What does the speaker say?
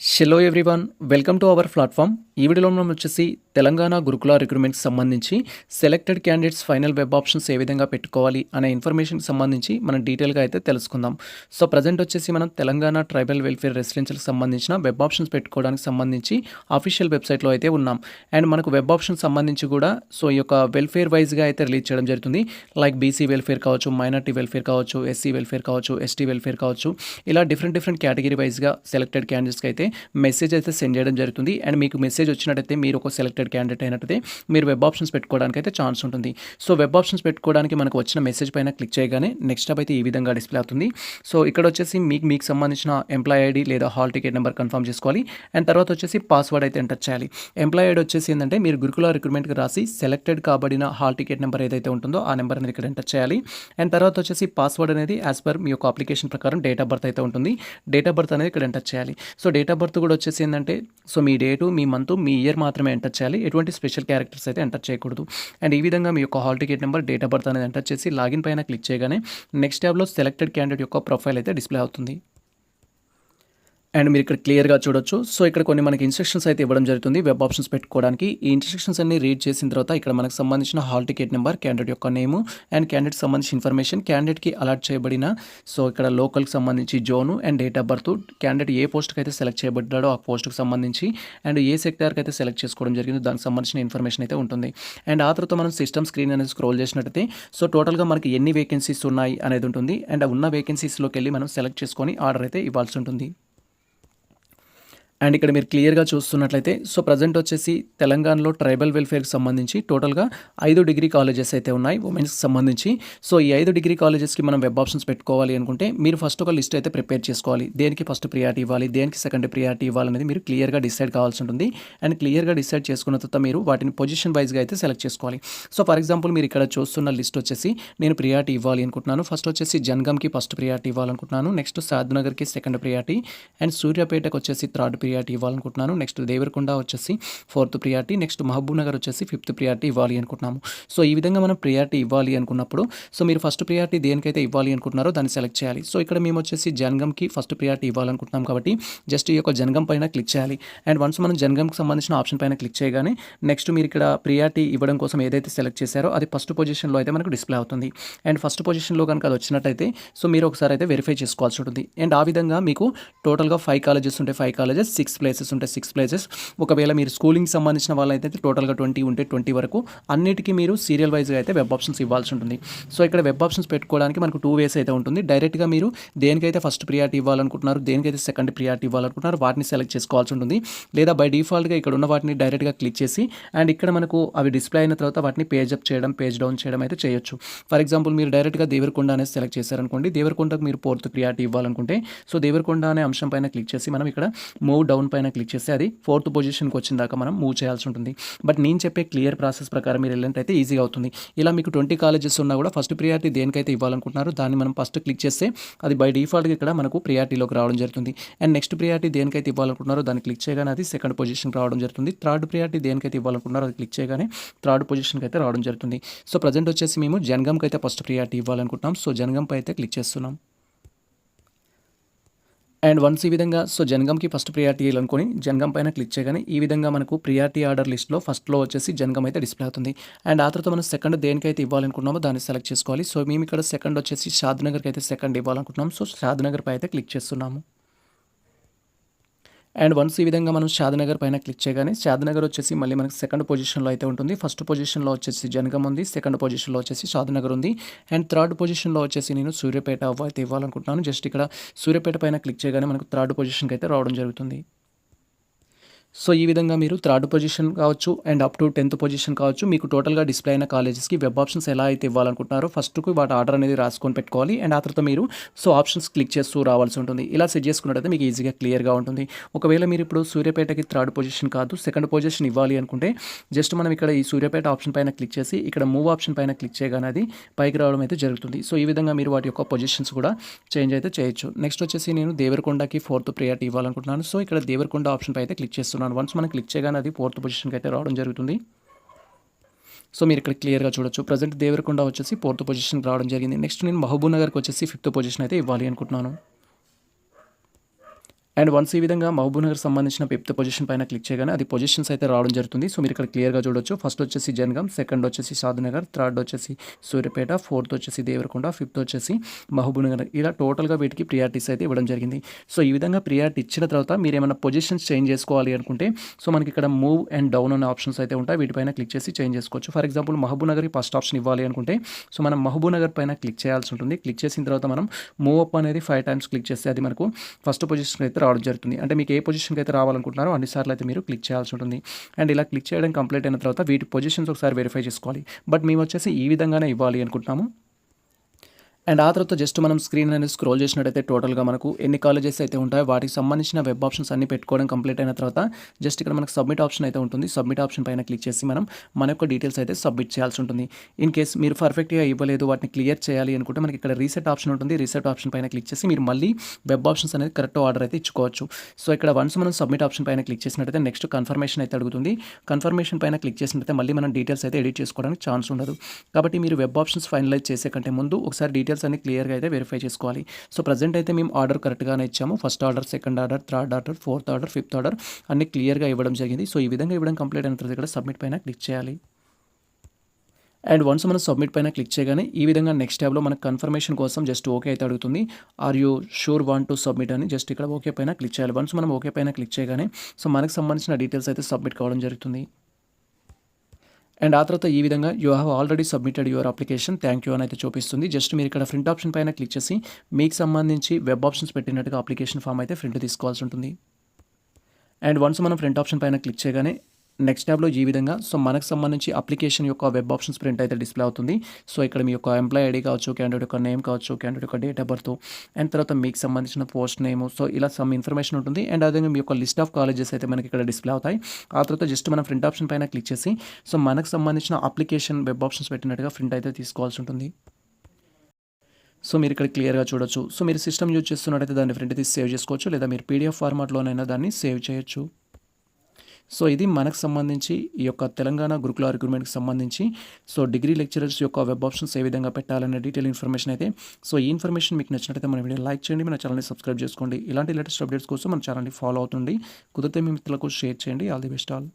Hello everyone welcome to our platform ఈ వీడియోలో మనం వచ్చేసి తెలంగాణ గురుకుల రిక్రూట్మెంట్కి సంబంధించి selected candidates final web options ఏ విధంగా పెట్టుకోవాలి అనే ఇన్ఫర్మేషన్కి సంబంధించి మనం డీటెయిల్గా అయితే తెలుసుకుందాం. సో ప్రజెంట్ వచ్చేసి మనం తెలంగాణ ట్రైబల్ వెల్ఫేర్ రెసిడెన్షియల్కి సంబంధించిన వెబ్ ఆప్షన్స్ పెట్టుకోవడానికి సంబంధించి అఫీషియల్ వెబ్సైట్లో అయితే ఉన్నాం. అండ్ మనకు వెబ్ ఆప్షన్ సంబంధించి కూడా సో ఈ యొక్క వెల్ఫేర్ వైజ్గా అయితే రిలీజ్ చేయడం జరుగుతుంది. లైక్ బీసీ వెల్ఫేర్ కావచ్చు మైనార్టీ వెల్ఫేర్ కావచ్చు ఎస్సీ వెల్ఫేర్ కావచ్చు ఎస్టీ వెల్ఫేర్ కావచ్చు ఇలా డిఫరెంట్ డిఫరెంట్ కేటగిరీ వైజ్గా సెలెక్టెడ్ క్యాండిడేట్స్కి అయితే మెసేజ్ అయితే సెండ్ చేయడం జరుగుతుంది. అండ్ మీకు మెసేజ్ వచ్చినట్టయితే మీరు ఒక సెలెక్టెడ్ క్యాండిడేట్ అయినట్టయితే మీరు వెబ్ ఆప్షన్స్ పెట్టుకోవడానికి అయితే ఛాన్స్ ఉంటుంది. సో వెబ్ ఆప్షన్స్ పెట్టుకోవడానికి మనకు వచ్చిన మెసేజ్ పైన క్లిక్ చేయగానే నెక్స్ట్ స్టెప్ అయితే ఈ విధంగా డిస్ప్లే అవుతుంది. సో ఇక్కడ వచ్చేసి మీకు మీకు సంబంధించిన ఎంప్లాయ్ ఐడి లేదా హాల్ టికెట్ నెంబర్ కన్ఫర్మ్ చేసుకోవాలి. అండ్ తర్వాత వచ్చేసి పాస్వర్డ్ అయితే ఎంటర్ చేయాలి. ఎంప్లాయ్ ఐడి వచ్చేసి ఏంటంటే మీరు గురుకుల రిక్రూట్మెంట్కి రాసి సెలెక్టెడ్ కాబడిన హాల్ టికెట్ నెంబర్ ఏదైతే ఉంటుందో ఆ నెంబర్ అనేది ఇక్కడ ఎంటర్ చేయాలి. అండ్ తర్వాత వచ్చేసి పాస్వర్డ్ అనేది యాజ్ పర్ మీ యొక్క అప్లికేషన్ ప్రకారం డేట్ ఆఫ్ బర్త్ అయితే ఉంటుంది. డేట్ ఆఫ్ బర్త్ అనేది ఇక్కడ ఎంటర్ చేయాలి. సో డేట్ ఆఫ్ బర్త్ కూడా వచ్చేసి ఏంటంటే సో మీ డేటు మీ మంత్ మీ ఇయర్ మాత్రమే ఎంటర్ చేయాలి. ఎటువంటి స్పెషల్ క్యారెక్టర్స్ అయితే ఎంటర్ చేయకూడదు. అండ్ ఈ విధంగా మీ యొక్క hall ticket number date of birth అనేది ఎంటర్ చేసి లాగిన్ పైన క్లిక్ చేయగానే నెక్స్ట్ ట్యాబ్లో సెలెక్టెడ్ క్యాండిడేట్ యొక్క ప్రొఫైల్ అయితే డిస్ప్లే అవుతుంది. అండ్ మీరు ఇక్కడ క్లియర్గా చూడొచ్చు. సో ఇక్కడ కొన్ని మనకి ఇన్స్ట్రక్షన్స్ అయితే ఇవ్వడం జరుగుతుంది. వెబ్ ఆప్షన్స్ పెట్టుకోవడానికి. ఈ ఇన్స్ట్రక్షన్స్ అన్ని రీడ్ చేసిన తర్వాత ఇక్కడ మనకు సంబంధించిన హాల్ టికెట్ నెంబర్ క్యాండిడేట్ యొక్క నేము అండ్ క్యాండిడేట్ సంబంధించిన ఇన్ఫర్మేషన్ క్యాండిడేట్కి అలాట్ చేయబడిన సో ఇక్కడ లోకల్కి సంబంధించి zone and date of birth candidate ఏ పోస్ట్కి అయితే సెలెక్ట్ చేయబడ్డాడో ఆ పోస్ట్కి సంబంధించి. అండ్ ఏ సెక్టార్కి అయితే సెలెక్ట్ చేసుకోవడం జరిగిందో దానికి సంబంధించిన ఇన్ఫర్మేషన్ అయితే ఉంటుంది. అండ్ ఆ తర్వాత మనం సిస్టమ్ స్క్రీన్ అనేది స్క్రోల్ చేసినట్టయితే సో టోటల్గా మనకి ఎన్ని వేకెన్సీస్ ఉన్నాయి అనేది ఉంటుంది. అండ్ ఉన్న వేకెన్సీస్లోకి వెళ్ళి మనం సెలెక్ట్ చేసుకొని ఆర్డర్ అయితే ఇవ్వాల్సి ఉంటుంది. అండ్ ఇక్కడ మీరు క్లియర్గా చూస్తున్నట్లయితే సో ప్రజెంట్ వచ్చేసి తెలంగాణలో ట్రైబల్ వెల్ఫేర్కి సంబంధించి టోటల్గా ఐదు డిగ్రీ కాలేజెస్ అయితే ఉన్నాయి ఉమెన్స్కి సంబంధించి. సో ఈ ఐదు డిగ్రీ కాలేజెస్కి మనం వెబ్ ఆప్షన్స్ పెట్టుకోవాలి అనుకుంటే మీరు ఫస్ట్ ఒక లిస్ట్ అయితే ప్రిపేర్ చేసుకోవాలి. దేనికి ఫస్ట్ ప్రియారిటీ ఇవ్వాలి? దేనికి సెకండ్ ప్రియారిటీ ఇవ్వాలనేది మీరు క్లియర్గా డిసైడ్ కావాల్సి ఉంటుంది. అండ్ క్లియర్గా డిసైడ్ చేసుకున్న తర్వాత మీరు వాటిని పొజిషన్ వైజ్గా అయితే సెలెక్ట్ చేసుకోవాలి. సో ఫర్ ఎగ్జాంపుల్ మీరు ఇక్కడ చూస్తున్న లిస్ట్ వచ్చేసి నేను ప్రియారిటీ ఇవ్వాలి అనుకుంటున్నాను. ఫస్ట్ వచ్చేసి జన్గమ్కి ఫస్ట్ ప్రియారిటీ ఇవ్వాలనుకుంటున్నాను. నెక్స్ట్ సాద్నగర్కి సెకండ్ ప్రియారిటీ. అండ్ సూర్యాపేటకు వచ్చేసి థర్డ్ ప్రియారిటీ. ఇవ్వాలనుకుంటున్నాను. నెక్స్ట్ దేవరకొండ వచ్చేసి fourth priority. Next Mahabub Nagar వచ్చేసి ఫిఫ్త్ ప్రియారిటీ ఇవ్వాలి అనుకుంటున్నాము. సో ఈ విధంగా మనం ప్రియారిటీ ఇవ్వాలి అనుకున్నప్పుడు సో మీరు ఫస్ట్ ప్రియారిటీ దేనికైతే ఇవ్వాలి అనుకుంటున్నారో దాన్ని సెలెక్ట్ చేయాలి. సో ఇక్కడ మేము వచ్చేసి జనగంకి ఫస్ట్ ప్రియారిటీ ఇవ్వాలనుకుంటున్నాం కాబట్టి జస్ట్ ఈ యొక్క జనగం పైన క్లిక్ చేయాలి. అండ్ వన్స్ మనం జనగంకి సంబంధించిన ఆప్షన్ పైన క్లిక్ చేయగానే నెక్స్ట్ మీరు ఇక్కడ ప్రియారిటీ ఇవ్వడం కోసం ఏదైతే సెలెక్ట్ చేశారో అది ఫస్ట్ పొజిషన్లో అయితే మనకు డిస్ప్లే అవుతుంది. అండ్ ఫస్ట్ పొజిషన్లో కనుక అది వచ్చినట్టయితే సో మీరు ఒకసారి అయితే వెరిఫై చేసుకోవాల్సి ఉంటుంది. అండ్ ఆ విధంగా మీకు టోటల్గా ఫైవ్ కాలేజెస్ ఉంటాయి ఫైవ్ కాలేజెస్ సిక్స్ ప్లేసెస్ ఉంటాయి సిక్స్ ప్లేసెస్. ఒకవేళ మీరు స్కూలింగ్ సంబంధించిన వాళ్ళైతే టోటల్గా ట్వంటీ ఉంటే ట్వంటీ వరకు. అన్నిటికీ మీరు సీరియల్ వైజ్గా అయితే వెబ్ ఆప్షన్స్ ఇవ్వాల్సి ఉంటుంది. సో ఇక్కడ వెబ్ ఆప్షన్స్ పెట్టుకోవడానికి మనకు టూ వేస్ అయితే ఉంటుంది. డైరెక్ట్గా మీరు దేనికైతే ఫస్ట్ ప్రియారిటీ ఇవ్వాలనుకుంటున్నారు దేనికైతే సెకండ్ ప్రియారిటీ ఇవ్వాలనుకుంటున్నారు వాటిని సెలెక్ట్ చేసుకోవాల్సి ఉంటుంది. లేదా బై డిఫాల్ట్గా ఇక్కడ ఉన్న వాటిని డైరెక్ట్గా క్లిక్ చేసి అండ్ ఇక్కడ మనకు అవి డిస్ప్లే అయిన తర్వాత వాటిని పేజ్ అప్ చేయడం పేజ్ డౌన్ చేయడం అయితే చేయొచ్చు. ఫర్ ఎగ్జాంపుల్ మీరు డైరెక్ట్గా దేవరకొండ అనేది సెలెక్ట్ చేశారనుకోండి దేవరకొండకు మీరు ఫోర్త్ ప్రియారిటీ ఇవ్వాలనుకుంటే సో దేవరకొండ అనే అంశం పైన క్లిక్ చేసి మనం ఇక్కడ మూవ్ డౌన్ పైన క్లిక్ చేస్తే అది ఫోర్త్ పొజిషన్కి వచ్చిన దాకా మనం మూవ్ చేయాల్సి ఉంటుంది. బట్ నేను చెప్పే క్లియర్ ప్రాసెస్ ప్రకారం మీరు వెళ్ళినట్టయితే ఈజీగా అవుతుంది. ఇలా మీకు ట్వంటీ కాలేజెస్ ఉన్నా కూడా ఫస్ట్ ప్రియారిటీ దేనికైతే ఇవ్వాలనుకుంటున్నారో దాన్ని మనం ఫస్ట్ క్లిక్ చేస్తే అది బై డిఫాల్ట్గా ఇక్కడ మనకు ప్రియారిటీలోకి రావడం జరుగుతుంది. అండ్ నెక్స్ట్ ప్రియారిటీ దేనికైతే ఇవ్వాలనుకుంటున్నారో దాన్ని క్లిక్ చేయగానే అది సెకండ్ పొజిషన్కి రావడం జరుగుతుంది. థర్డ్ ప్రియారిటీ దేనికైతే ఇవ్వాలనుకుంటున్నారో అది క్లిక్ చేయగానే థర్డ్ పొజిషన్కి అయితే రావడం జరుగుతుంది. సో ప్రజెంట్ వచ్చేసి మేము జనగంకి అయితే ఫస్ట్ ప్రియారిటీ ఇవ్వాలనుకుంటున్నాం. సో జనగంపై అయితే క్లిక్ చేస్తున్నాం. అండ్ వన్స్ ఈ విధంగా సో జనగంకి ఫస్ట్ ప్రియారిటీ అనుకొని జనగం పైన క్లిక్ చేయగానే ఈ విధంగా మనకు ప్రియారిటీ ఆర్డర్ లిస్ట్లో ఫస్ట్లో వచ్చేసి జనగం అయితే డిస్ప్లే అవుతుంది. అండ్ ఆ తర్వాత మనం సెకండ్ దేనికైతే ఇవ్వాలనుకున్నామో దాన్ని సెలెక్ట్ చేసుకోవాలి. సో మేము ఇక్కడ సెకండ్ వచ్చేసి షాద్నగర్కి అయితే సెకండ్ ఇవ్వాలనుకుంటున్నాం. సో షాద్నగర్ పై అయితే క్లిక్ చేస్తున్నాము. అండ్ వన్స్ ఈ విధంగా మనం షాద్నగర్ పైన క్లిక్ చేయగానే షాద్నగర్ వచ్చేసి మళ్ళీ మనకి సెకండ్ పొజిషన్లో అయితే ఉంటుంది. ఫస్ట్ పొజిషన్లో వచ్చేసి జనగం ఉంది సెకండ్ పొజిషన్లో వచ్చేసి షాద్నగర్ ఉంది. అండ్ థర్డ్ పొజిషన్లో వచ్చేసి నేను సూర్యపేట అయితే ఇవ్వాలనుకుంటున్నాను. జస్ట్ ఇక్కడ సూర్యపేట పైన క్లిక్ చేయగానే మనకు థర్డ్ పొజిషన్కి అయితే రావడం జరుగుతుంది. సో ఈ విధంగా మీరు థర్డ్ పొజిషన్ కావచ్చు and up to tenth position కావచ్చు మీకు టోటల్గా డిస్ప్లే అయిన కాలేజెస్కి వెబ్ ఆప్షన్స్ ఎలా అయితే ఇవ్వాలనుకుంటున్నారో ఫస్ట్కి వాటి ఆర్డర్ అనేది రాసుకొని పెట్టుకోవాలి. అండ్ ఆ తర్వాత మీరు సో ఆప్షన్స్ క్లిక్ చేస్తూ రావాల్సి ఉంటుంది. ఇలా సెట్ చేసుకున్నట్టయితే మీకు ఈజీగా క్లియర్గా ఉంటుంది. ఒకవేళ మీరు ఇప్పుడు సూర్యాపేటకి థర్డ్ పొజిషన్ కాదు సెకండ్ పొజిషన్ ఇవ్వాలి అనుకుంటే జస్ట్ మనం ఇక్కడ ఈ సూర్యాపేట ఆప్షన్ పైన క్లిక్ చేసి ఇక్కడ మూవ్ ఆప్షన్ పైన క్లిక్ చేయగానే అది పైకి రావడం అయితే జరుగుతుంది. సో ఈ విధంగా మీరు వాటి యొక్క పొజిషన్స్ కూడా చేంజ్ అయితే చేయొచ్చు. నెక్స్ట్ వచ్చేసి నేను దేవరకొండకి ఫోర్త్ ప్రియారిటీ ఇవ్వాలనుకుంటున్నాను. సో ఇక్కడ దేవరకొండ ఆప్షన్ పై అయితే క్లిక్ చేస్తున్నాను. వన్స్ మనం క్లిక్ చేయగానే అది ఫోర్త్ పొజిషన్కి అయితే రావడం జరుగుతుంది. సో మీరు ఇక్కడ క్లియర్గా చూడొచ్చు. ప్రజెంట్ దేవరకొండ వచ్చేసి ఫోర్త్ పొజిషన్కి రావడం జరిగింది. నెక్స్ట్ నేను మహబూబ్ నగర్కి వచ్చేసి ఫిఫ్త్ పొజిషన్ అయితే ఇవ్వాలి అనుకుంటున్నాను. అండ్ వన్స్ ఈ విధంగా మహబూబ్ నగర్ సంబంధించిన ఫిఫ్త్ పొజిషన్ పైన క్లిక్ చేయగానే అది పొజిషన్స్ అయితే రావడం జరుగుతుంది. సో మీరు ఇక్కడ క్లియర్గా చూడొచ్చు. ఫస్ట్ వచ్చేసి జనగం సెకండ్ వచ్చేసి సాధనగర్ థర్డ్ వచ్చేసి సూర్యపేట ఫోర్త్ వచ్చేసి దేవరకొండ ఫిఫ్త్ వచ్చేసి మహబూబ్ నగర్. ఇలా టోటల్గా వీటికి ప్రియారిటీస్ అయితే ఇవ్వడం జరిగింది. సో ఈ విధంగా ప్రియారిటీ ఇచ్చిన తర్వాత మీరు ఏమైనా పొజిషన్స్ చేంజ్ చేసుకోవాలి అనుకుంటే సో మనకి ఇక్కడ మూవ్ అండ్ డౌన్ అనే ఆప్షన్స్ అయితే ఉంటాయి. వీటిపైన క్లిక్ చేసి చేంజ్ చేసుకోవచ్చు. For example Mahabubnagar first option ఇవ్వాలి అనుకుంటే సో మనం మహబూబ్ నగర్ పైన క్లిక్ చేయాల్సి ఉంటుంది. క్లిక్ చేసిన తర్వాత మనం మూవ్ అప్ అనేది ఫైవ్ టైమ్స్ క్లిక్ చేస్తే అది మనకు ఫస్ట్ పొజిషన్ అయితే రావడం జరుగుతుంది. అంటే మీకు ఏ పొజిషన్కి అయితే రావాలనుకుంటున్నారో అన్నిసార్లు అయితే మీరు క్లిక్ చేయాల్సి ఉంటుంది. అండ్ ఇలా క్లిక్ చేయడం కంప్లీట్ అయిన తర్వాత వీటి పొజిషన్స్ ఒకసారి వెరిఫై చేసుకోవాలి. బట్ మేము వచ్చేసి ఈ విధంగానే ఇవ్వాలి అనుకుంటున్నాము. అండ్ ఆ తర్వాత జస్ట్ మనం స్క్రీన్ అనేది స్క్రోల్ చేసినట్టయితే టోటల్గా మనకు ఎన్ని కాలేజెస్ అయితే ఉంటాయో వాటికి సంబంధించిన వెబ్ ఆప్షన్స్ అన్ని పెట్టుకోవడం కంప్లీట్ అయిన తర్వాత జస్ట్ ఇక్కడ మనకు సబ్మిట్ ఆప్షన్ అయితే ఉంటుంది. సబ్మిట్ ఆప్షన్ పైన క్లిక్ చేసి మనం మన యొక్క డీటెయిల్స్ అయితే సబ్మిట్ చేయాల్సి ఉంటుంది. ఇన్ కేస్ మీరు పర్ఫెక్ట్గా ఇవ్వలేదు వాటిని క్లియర్ చేయాలి అనుకుంటే మనకి ఇక్కడ రీసెట్ ఆప్షన్ ఉంటుంది. రీసెట్ ఆప్షన్ పైన క్లిక్ చేసి మీరు మళ్ళీ వెబ్ ఆప్షన్స్ అనేది కరెక్ట్ ఆర్డర్ అయితే ఇచ్చుకోవచ్చు. సో ఇక్కడ వన్స్ మనం సబ్మిట్ ఆప్షన్ పైన క్లిక్ చేసినట్టయితే నెక్స్ట్ కన్ఫర్మేషన్ అయితే అడుగుతుంది. కన్ఫర్మేషన్ పైన క్లిక్ చేసినట్టయితే మళ్ళీ మనం డీటెయిల్స్ అయితే ఎడిట్ చేసుకోవడానికి ఛాన్స్ ఉండదు. కాబట్టి మీరు వెబ్ ఆప్షన్స్ ఫైనలైజ్ చేసే కంటే ముందు ఒకసారి డీటెయిల్స్ అన్ని క్లియర్గా అయితే వెరిఫై చేసుకోవాలి. సో ప్రజెంట్ అయితే మేము ఆర్డర్ కరెక్ట్గానే ఇచ్చాము. First order second order third order fourth order fifth order అన్ని క్లియర్గా ఇవ్వడం జరిగింది. సో ఈ విధంగా ఇవ్వడం కంప్లీట్ అయిన తర్వాత ఇక్కడ సబ్మిట్ పైన క్లిక్ చేయాలి. అండ్ వన్స్ మనం సబ్మిట్ పైన క్లిక్ చేయగానే ఈ విధంగా నెక్స్ట్ ట్యాబ్లో మనకు కన్ఫర్మేషన్ కోసం జస్ట్ ఓకే అయితే అడుగుతుంది. Are you sure want to submit అని జస్ట్ ఇక్కడ ఓకే పైన క్లిక్ చేయాలి. వన్స్ మనం ఓకే పైన క్లిక్ చేయగానే సో మనకు సంబంధించిన డీటెయిల్స్ అయితే సబ్మిట్ కావడం జరుగుతుంది. అండ్ ఆ తర్వాత ఈ విధంగా you have already submitted your application thank you అని అయితే చూపిస్తుంది. జస్ట్ మీరు ఇక్కడ ప్రింట్ ఆప్షన్ పైన క్లిక్ చేసి మీకు సంబంధించి వెబ్ ఆప్షన్స్ పెట్టినట్టుగా అప్లికేషన్ ఫామ్ అయితే ప్రింట్ తీసుకోవాల్సి ఉంటుంది. అండ్ వన్స్ మనం ప్రింట్ ఆప్షన్ పైన క్లిక్ చేయగానే నెక్స్ట్ ట్యాబ్లో ఈ విధంగా. సో మనకు సంబంధించి అప్లికేషన్ యొక్క వెబ్ ఆప్షన్స్ ప్రింట్ అయితే డిస్ప్లే అవుతుంది. సో ఇక్కడ మీ యొక్క ఎంప్లాయ్ ఐడి కావచ్చు క్యాండిడేట్ యొక్క నేమ్ కావచ్చు క్యాండిడేట్ యొక్క డేట్ ఆఫ్ బర్త్ అండ్ తర్వాత మీకు సంబంధించిన పోస్ట్ నేమ్ సో ఇలా సమ్ ఇన్ఫర్మేషన్ ఉంటుంది. అండ్ అదేవిధంగా మీ యొక్క లిస్ట్ ఆఫ్ కాలేజెస్ అయితే మనకి ఇక్కడ డిస్ప్లే అవుతాయి. ఆ తర్వాత జస్ట్ మనం ప్రింట్ ఆప్షన్ పైన క్లిక్ చేసి సో మనకు సంబంధించిన అప్లికేషన్ వెబ్ ఆప్షన్స్ పెట్టినట్టుగా ప్రింట్ అయితే తీసుకోవాల్సి ఉంటుంది. సో మీరు ఇక్కడ క్లియర్గా చూడొచ్చు. సో మీరు సిస్టమ్ యూజ్ చేస్తున్నట్టయితే దాన్ని ప్రింట్ తీసి సేవ్ చేసుకోవచ్చు. లేదా మీరు పీడిఎఫ్ ఫార్మాట్లోనైనా దాన్ని సేవ్ చేయొచ్చు. సో ఇది మనకు సంబంధించి ఈ యొక్క తెలంగాణ గురుకుల రిక్రూట్మెంట్కి సంబంధించి. సో డిగ్రీ లెక్చరర్స్ యొక్క వెబ్ ఆప్షన్స్ ఏ విధంగా పెట్టాలనే డీటెయిల్ ఇన్ఫర్మేషన్ అయితే. సో ఈ ఇన్ఫర్మేషన్ మీకు నచ్చినట్టయితే మన వీడియో లైక్ చేయండి మన ఛానల్ని సబ్స్క్రైబ్ చేసుకోండి. ఇలాంటి లేటెస్ట్ అప్డేట్స్ కోసం మన ఛానల్ని ఫాలో అవుతుంది కుదిరితే మీ మిత్రులకు షేర్ చేయండి. All the best all.